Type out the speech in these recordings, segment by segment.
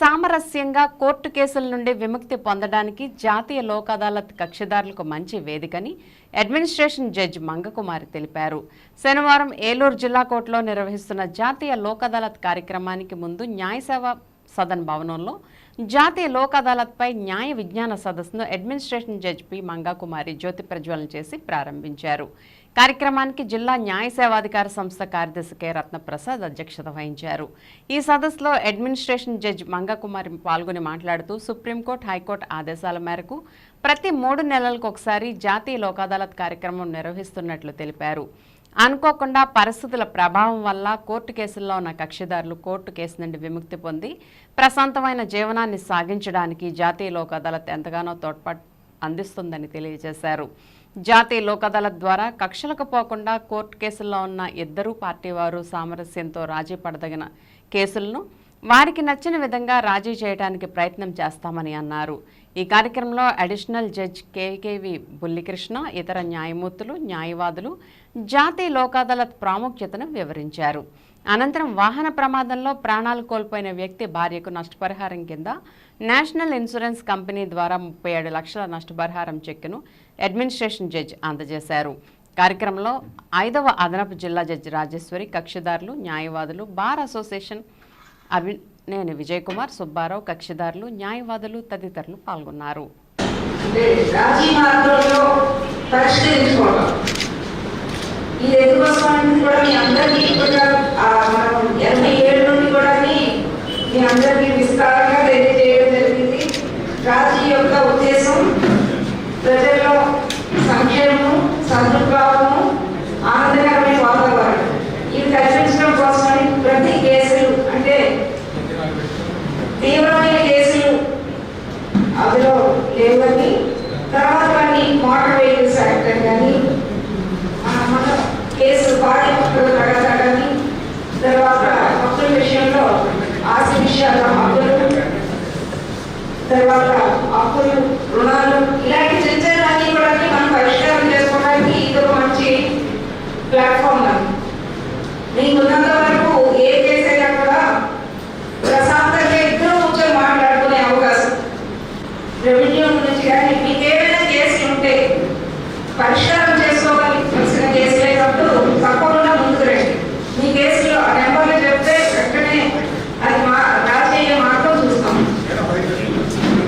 సామరస్యంగా కోర్టు కేసుల నుండి విముక్తి పొందడానికి జాతీయ లోక్ అదాలత్ కక్షిదారులకు మంచి వేదికని అడ్మినిస్ట్రేషన్ జడ్జి మంగకుమారి తెలిపారు. శనివారం ఏలూరు జిల్లా కోర్టులో నిర్వహిస్తున్న జాతీయ లోక్ అదాలత్ కార్యక్రమానికి ముందు న్యాయసేవ సదన్ భవనంలో జాతీయ లోక్ అదాలత్పై న్యాయ విజ్ఞాన సదస్సును అడ్మినిస్ట్రేషన్ జడ్జి పి మంగాకుమారి జ్యోతి ప్రజ్వలన చేసి ప్రారంభించారు. కార్యక్రమానికి జిల్లా న్యాయ సేవాధికార సంస్థ కార్యదర్శి కె. రత్నప్రసాద్ అధ్యక్షత వహించారు. ఈ సదస్సులో అడ్మినిస్ట్రేషన్ జడ్జి మంగకుమారి పాల్గొని మాట్లాడుతూ సుప్రీంకోర్టు హైకోర్టు ఆదేశాల మేరకు ప్రతి మూడు నెలలకు ఒకసారి జాతీయ లోక్ అదాలత్ కార్యక్రమం నిర్వహిస్తున్నట్లు తెలిపారు. అనుకోకుండా పరిస్థితుల ప్రభావం వల్ల కోర్టు కేసుల్లో ఉన్న కక్షిదారులు కోర్టు కేసు నుండి విముక్తి పొంది ప్రశాంతమైన జీవనాన్ని సాగించడానికి జాతీయ లోక్ అదాలత్ ఎంతగానో తోడ్పాటు అందిస్తుందని తెలియజేశారు. జాతీయ లోక్ అదాలత్ ద్వారా కక్షలకు పోకుండా కోర్టు కేసుల్లో ఉన్న ఇద్దరు పార్టీ వారు సామరస్యంతో రాజీ పడదగిన కేసులను వారికి నచ్చిన విధంగా రాజీ చేయడానికి ప్రయత్నం చేస్తామని అన్నారు. ఈ కార్యక్రమంలో అడిషనల్ జడ్జ్ కేకేవి బుల్లికృష్ణ ఇతర న్యాయమూర్తులు న్యాయవాదులు జాతీయ లోకాదాలత్ ప్రాముఖ్యతను వివరించారు. అనంతరం వాహన ప్రమాదంలో ప్రాణాలు కోల్పోయిన వ్యక్తి భార్యకు నష్టపరిహారం కింద నేషనల్ ఇన్సూరెన్స్ కంపెనీ ద్వారా ముప్పై ఏడు లక్షల నష్టపరిహారం చెక్కును అడ్మినిస్ట్రేషన్ జడ్జి అందజేశారు. కార్యక్రమంలో ఐదవ అదనపు జిల్లా జడ్జి రాజేశ్వరి కక్షిదారులు న్యాయవాదులు బార్ అసోసియేషన్ నేను విజయ్ కుమార్ సుబ్బారావు కక్షిదారులు న్యాయవాదులు తదితరులు పాల్గొన్నారు. కూడా మీ అందరికీ కూడా మనం ఎనభై ఏడు నుండి కూడా మీ అందరికీ లేవని తర్వాత దాన్ని మోటార్ వెహికల్స్ యాక్ట్ అని కానీ మన కేసు భార్య హక్కులు తగ్గదని తర్వాత హక్కుల విషయంలో ఆశ విషయాలు హక్కులు తర్వాత అప్పులు రుణాలు ఇలాంటి చిన్న చిన్న కూడా మనం పరిష్కారం చేసుకోవడానికి ఇది ఒక మంచి ప్లాట్ఫామ్ నాకు మీకు ఉన్నంత వరకు ఏ కేసు అయినా కూడా ప్రశాంతంగా ఇద్దరు కూర్చొని మాట్లాడుకునే అవకాశం రెవెన్యూ గురించి కానీ మీకు ఏమైనా కేసులు ఉంటే పరిష్కారం చేసుకోవాల్సిన కేసులు అయినప్పుడు తప్పకుండా ముందుకు రండి మీ కేసులో ఆ నెంబర్లు చెప్తే వెంటనే అది మా రాజయ్య మార్గం చూస్తాం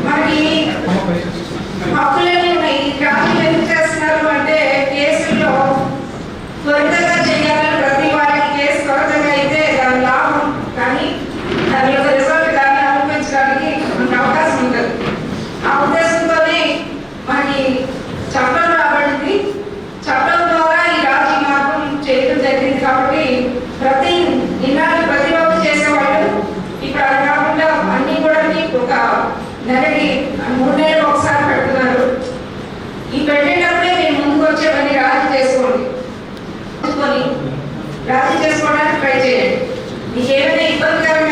మనకి హక్కులన్నీ ఉన్నాయి ఈ రాజులు ఎందుకు చేస్తున్నారు అంటే కేసుల్లో త్వరితంగా చేయాలని ప్రతి వారికి కేసు త్వరితంగా అయితే దాని లాభం కానీ దాని యొక్క రిజల్ట్ కానీ అనుభవించడానికి మనకు అవకాశం ఉండదు. ఆ ఉద్దేశంతోనే మనకి చట్టం రాబడింది. చట్టం ద్వారా ఈ రాజీ మార్గం చేయడం జరిగింది కాబట్టి ప్రతి నిన్నాళ్ళు ప్రతిరోజు చేసేవాళ్ళు ఇప్పుడు అది కాకుండా అన్ని కూడా మీకు ఒక నెలకి మూడు నెలలు ఒకసారి పెడుతున్నారు. ఈ పెట్టేటప్పుడే మీరు ముందుకు వచ్చేవన్నీ రాజీ చేసుకోండి. రాజీ చేసుకోవడానికి ట్రై చేయండి. మీకు ఏమైనా ఇబ్బందికరంగా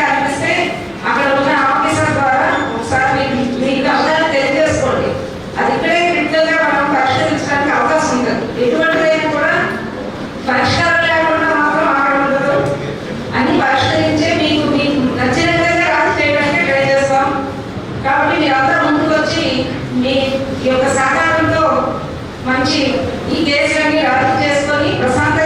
కాబట్టి మీరందరూ ముందుకు వచ్చి మీ యొక్క సహకారంతో మంచి ఈ కేసులన్నీ రద్దు చేసుకొని ప్రశాంత